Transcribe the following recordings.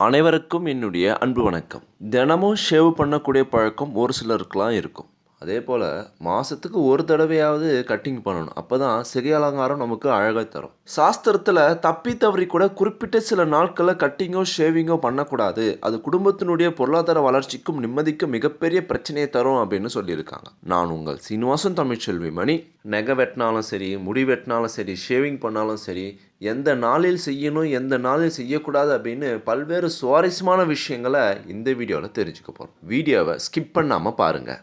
அனைவருக்கும் என்னுடைய அன்பு வணக்கம். தினமும் ஷேவ் பண்ணக்கூடிய பழக்கம் ஒரு சிலருக்குலாம் இருக்கும். அதே போல் மாதத்துக்கு ஒரு தடவையாவது கட்டிங் பண்ணணும். அப்போ தான் சிகை அலங்காரம் நமக்கு அழகாக தரும். சாஸ்திரத்தில் தப்பி தவறி கூட குறிப்பிட்ட சில நாட்களில் கட்டிங்கோ ஷேவிங்கோ பண்ணக்கூடாது. அது குடும்பத்தினுடைய பொருளாதார வளர்ச்சிக்கும் நிம்மதிக்கும் மிகப்பெரிய பிரச்சனையை தரும் அப்படின்னு சொல்லியிருக்காங்க. நான் உங்கள் சீனிவாசன் தமிழ்ச்செல்வி மணி. நகை வெட்டினாலும் சரி முடி வெட்டினாலும் சரி ஷேவிங் பண்ணாலும் சரி எந்த நாளில் செய்யணும் எந்த நாளில் செய்யக்கூடாது அப்படின்னு பல்வேறு சுவாரஸ்யமான விஷயங்களை இந்த வீடியோவில் தெரிஞ்சுக்க போகிறோம் வீடியோவை ஸ்கிப் பண்ணாமல் பாருங்கள்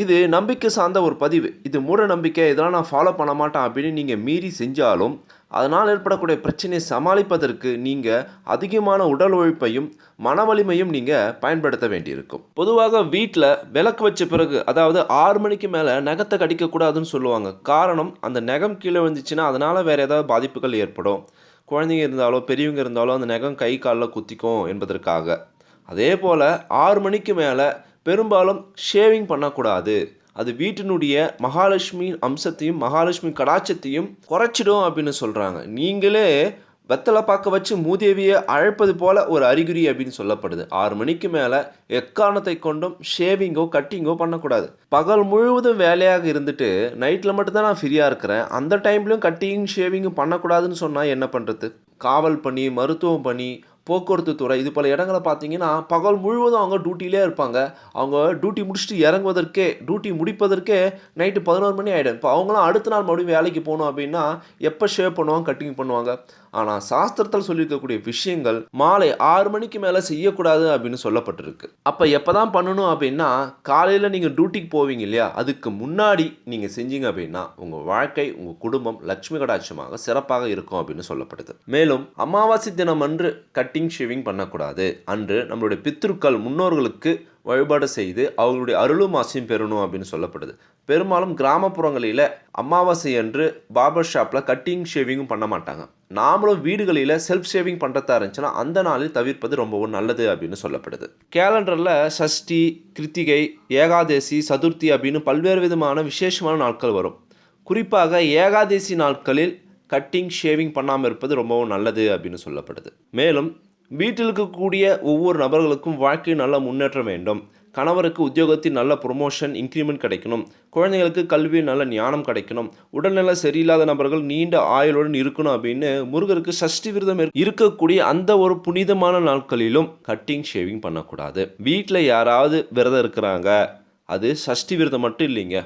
இது நம்பிக்கை சார்ந்த ஒரு பதிவு. இது மூட நம்பிக்கை இதெல்லாம் நான் ஃபாலோ பண்ண மாட்டேன் அப்படின்னு நீங்கள் மீறி செஞ்சாலும் அதனால் ஏற்படக்கூடிய பிரச்சனையை சமாளிப்பதற்கு நீங்கள் அதிகமான உடல் உழைப்பையும் மன வலிமையும் நீங்கள் பயன்படுத்த வேண்டியிருக்கும். பொதுவாக வீட்டில் விளக்கு வச்ச பிறகு அதாவது ஆறு மணிக்கு மேலே நகத்தை கடிக்கக்கூடாதுன்னு சொல்லுவாங்க. காரணம் அந்த நகம் கீழே விழுந்துச்சுன்னா அதனால் வேறு ஏதாவது பாதிப்புகள் ஏற்படும். குழந்தைங்க இருந்தாலோ பெரியவங்க இருந்தாலோ அந்த நகம் கை காலில் குத்திக்கும் என்பதற்காக. அதே போல் ஆறு மணிக்கு மேலே பெரும்பாலும் ஷேவிங் பண்ணக்கூடாது. அது வீட்டினுடைய மகாலட்சுமி அம்சத்தையும் மகாலட்சுமி கடாட்சத்தையும் குறைச்சிடும் அப்படின்னு சொல்கிறாங்க நீங்களே வெத்தலை பார்க்க வச்சு மூதேவியை அழைப்பது போல ஒரு அறிகுறி அப்படின்னு சொல்லப்படுது. ஆறு மணிக்கு மேலே எக்காரணத்தை கொண்டும் ஷேவிங்கோ கட்டிங்கோ பண்ணக்கூடாது. பகல் முழுவதும் வேலையாக இருந்துட்டு நைட்டில் மட்டும்தான் நான் ஃப்ரீயாக இருக்கிறேன். அந்த டைம்லையும் கட்டிங் ஷேவிங்கும் பண்ணக்கூடாதுன்னு சொன்னால் என்ன பண்ணுறது காவல் பணி மருத்துவம் பணி போக்குவரத்து துறை இது பல இடங்களை பார்த்தீங்கன்னா பகல் முழுவதும் அவங்க டியூட்டிலே இருப்பாங்க. அவங்க டியூட்டி முடிச்சுட்டு இறங்குவதற்கே டியூட்டி முடிப்பதற்கே நைட்டு பதினோரு மணி ஆகிடும் இப்போ அவங்களாம் அடுத்த நாள் மறுபடியும் வேலைக்கு போகணும் அப்படின்னா எப்போ ஷேவ் பண்ணுவாங்க கட்டிங் பண்ணுவாங்க? ஆனால் சாஸ்திரத்தில் சொல்லியிருக்கக்கூடிய விஷயங்கள் மாலை ஆறு மணிக்கு மேலே செய்யக்கூடாது அப்படின்னு சொல்லப்பட்டிருக்கு. அப்போ எப்போ தான் பண்ணணும் அப்படின்னா காலையில் நீங்கள் டியூட்டிக்கு போவீங்க இல்லையா? அதுக்கு முன்னாடி நீங்கள் செஞ்சீங்க அப்படின்னா உங்கள் வாழ்க்கை உங்கள் குடும்பம் லட்சுமி கடாட்சமாக சிறப்பாக இருக்கும் அப்படின்னு சொல்லப்படுது. மேலும் அமாவாசை தினம் அன்று கட்டிங் ஷேவிங் பண்ணக்கூடாது. அன்று நம்மளுடைய பித்ருக்கள் முன்னோர்களுக்கு வழிபாடு செய்து அவங்களுடைய அருளும் ஆசையும் பெறணும் அப்படின்னு சொல்லப்படுது. பெரும்பாலும் கிராமப்புறங்களில் அமாவாசை அன்று பார்பர் ஷாப்பில் கட்டிங் ஷேவிங்கும் பண்ண மாட்டாங்க. நாமளும் வீடுகளில் செல்ஃப் ஷேவிங் பண்ணுறதா இருந்துச்சுன்னா அந்த நாளில் தவிர்ப்பது ரொம்பவும் நல்லது அப்படின்னு சொல்லப்படுது. கேலண்டரில் சஷ்டி கிருத்திகை ஏகாதேசி சதுர்த்தி அப்படின்னு பல்வேறு விதமான விசேஷமான நாட்கள் வரும். குறிப்பாக ஏகாதேசி நாட்களில் கட்டிங் ஷேவிங் பண்ணாமல் இருப்பது ரொம்பவும் நல்லது அப்படின்னு சொல்லப்படுது. மேலும் வீட்டில் இருக்கக்கூடிய ஒவ்வொரு நபர்களுக்கும் வாழ்க்கையில் நல்ல முன்னேற்றம் வேண்டும். கணவருக்கு உத்தியோகத்தில் நல்ல ப்ரொமோஷன் இன்க்ரிமெண்ட் கிடைக்கணும். குழந்தைகளுக்கு கல்வியில் நல்ல ஞானம் கிடைக்கணும். உடல்நல சரியில்லாத நபர்கள் நீண்ட ஆயுளுடன் இருக்கணும் அப்படின்னு முருகருக்கு சஷ்டி விரதம் இருக்கக்கூடிய அந்த ஒரு புனிதமான நாட்களிலும் கட்டிங் ஷேவிங் பண்ணக்கூடாது. வீட்டில் யாராவது விரதம் இருக்கிறாங்க அது சஷ்டி விரதம் மட்டும் இல்லைங்க.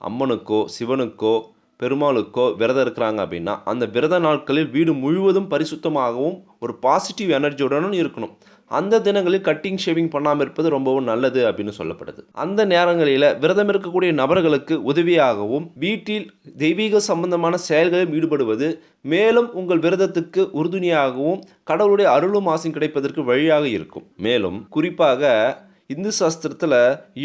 அம்மனுக்கோ சிவனுக்கோ பெருமாளுக்கோ விரதம் இருக்கிறாங்க அப்படின்னா அந்த விரத நாட்களில் வீடு முழுவதும் பரிசுத்தமாகவும் ஒரு பாசிட்டிவ் எனர்ஜியுடனும் இருக்கணும். அந்த தினங்களில் கட்டிங் ஷேவிங் பண்ணாமல் இருப்பது ரொம்பவும் நல்லது அப்படின்னு சொல்லப்படுது. அந்த நேரங்களில் விரதம் இருக்கக்கூடிய நபர்களுக்கு உதவியாகவும் வீட்டில் தெய்வீக சம்பந்தமான செயல்களில் ஈடுபடுவது மேலும் உங்கள் விரதத்துக்கு உறுதுணையாகவும் கடவுளுடைய அருளும் ஆசையும் கிடைப்பதற்கு வழியாக இருக்கும். மேலும் குறிப்பாக இந்து சாஸ்திரத்தில்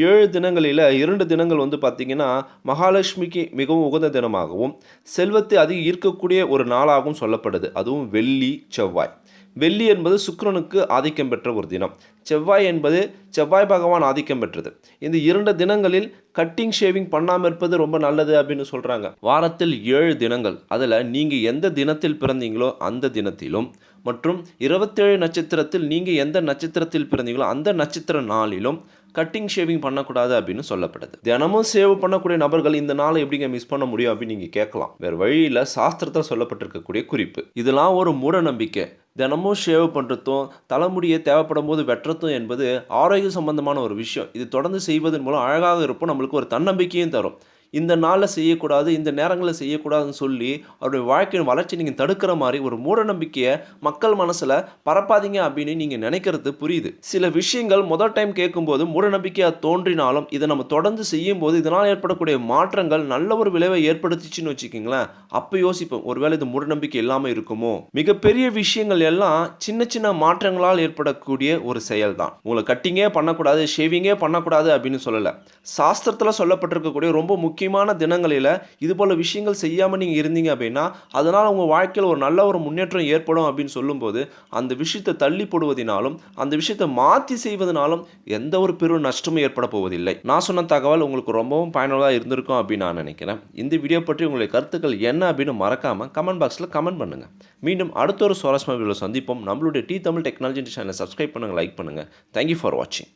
ஏழு தினங்களில் இரண்டு தினங்கள் வந்து பார்த்திங்கன்னா மகாலட்சுமிக்கு மிகவும் உகந்த தினமாகவும் செல்வத்தை அதிக ஈர்க்கக்கூடிய ஒரு நாளாகவும் சொல்லப்படுது. அதுவும் வெள்ளி செவ்வாய். வெள்ளி என்பது சுக்கரனுக்கு ஆதிக்கம் பெற்ற ஒரு தினம். செவ்வாய் என்பது செவ்வாய் பகவான் ஆதிக்கம் பெற்றது. இந்த இரண்டு தினங்களில் கட்டிங் ஷேவிங் பண்ணாமல் இருப்பது ரொம்ப நல்லது அப்படின்னு சொல்கிறாங்க வாரத்தில் ஏழு தினங்கள். அதில் நீங்கள் எந்த தினத்தில் பிறந்தீங்களோ அந்த தினத்திலும் மற்றும் இருபத்தேழு நட்சத்திரத்தில் நீங்கள் எந்த நட்சத்திரத்தில் பிறந்தீங்களோ அந்த நட்சத்திர நாளிலும் கட்டிங் ஷேவிங் பண்ணக்கூடாது அப்படின்னு சொல்லப்படுது. தினமும் சேவ் பண்ணக்கூடிய நபர்கள் இந்த நாளை எப்படிங்க மிஸ் பண்ண முடியும் அப்படின்னு நீங்கள் கேட்கலாம். வேறு வழியில் சாஸ்திரத்தில் சொல்லப்பட்டிருக்கக்கூடிய குறிப்பு. இதெல்லாம் ஒரு மூட நம்பிக்கை. தினமும் ஷேவ் பண்ணுறதும் தலைமுடியை தேவைப்படும் போது வெட்டுறதும் என்பது ஆரோக்கிய சம்பந்தமான ஒரு விஷயம். இது தொடர்ந்து செய்வதன் மூலம் அழகாக இருப்போம். நம்மளுக்கு ஒரு தன்னம்பிக்கையும் தரும். இந்த நாளில் செய்யக்கூடாது இந்த நேரங்களில் செய்யக்கூடாதுன்னு சொல்லி அவருடைய வாழ்க்கையின் வளர்ச்சி நீங்கள் தடுக்கிற மாதிரி ஒரு மூட நம்பிக்கையை மக்கள் மனசில் பரப்பாதீங்க அப்படின்னு நீங்கள் நினைக்கிறது புரியுது. சில விஷயங்கள் முதல் டைம் கேட்கும்போது மூட நம்பிக்கையாக தோன்றினாலும் இதை நம்ம தொடர்ந்து செய்யும்போது இதனால் ஏற்படக்கூடிய மாற்றங்கள் நல்ல ஒரு விளைவை ஏற்படுத்திச்சுன்னு வச்சுக்கிங்களேன். அப்போ யோசிப்போம் ஒருவேளை இது மூட நம்பிக்கை இல்லாமல் இருக்குமோ? மிகப்பெரிய விஷயங்கள் எல்லாம் சின்ன சின்ன மாற்றங்களால் ஏற்படக்கூடிய ஒரு செயல் தான் உங்களை கட்டிங்கே பண்ணக்கூடாது ஷேவிங்கே பண்ணக்கூடாது அப்படின்னு சொல்லலை. சாஸ்திரத்தில் சொல்லப்பட்டிருக்கக்கூடிய ரொம்ப முக்கிய முக்கியமான தினங்களில் இது போல் விஷயங்கள் செய்யாமல் நீங்கள் இருந்தீங்க அப்படின்னா அதனால் உங்கள் வாழ்க்கையில் ஒரு நல்ல ஒரு முன்னேற்றம் ஏற்படும் அப்படின்னு சொல்லும்போது அந்த விஷயத்தை தள்ளி போடுவதினாலும் அந்த விஷயத்தை மாற்றி செய்வதனாலும் எந்த ஒரு பெரும் நஷ்டமும் ஏற்பட போவதில்லை. நான் சொன்ன தகவல் உங்களுக்கு ரொம்பவும் பயனுள்ளதாக இருந்திருக்கும் அப்படின்னு நான் நினைக்கிறேன். இந்த வீடியோ பற்றி உங்களுடைய கருத்துக்கள் என்ன அப்படின்னு மறக்காமல் கமெண்ட் பாக்ஸில் கமெண்ட் பண்ணுங்கள் மீண்டும் அடுத்த ஒரு சுவாரஸ்யமாக சந்திப்போம். நம்மளுடைய டி தமிழ் டெக்னாலஜி சேனலை சப்ஸ்கிரைப் பண்ணுங்கள் லைக் பண்ணுங்கள் தேங்க்யூ ஃபார் வாட்சிங்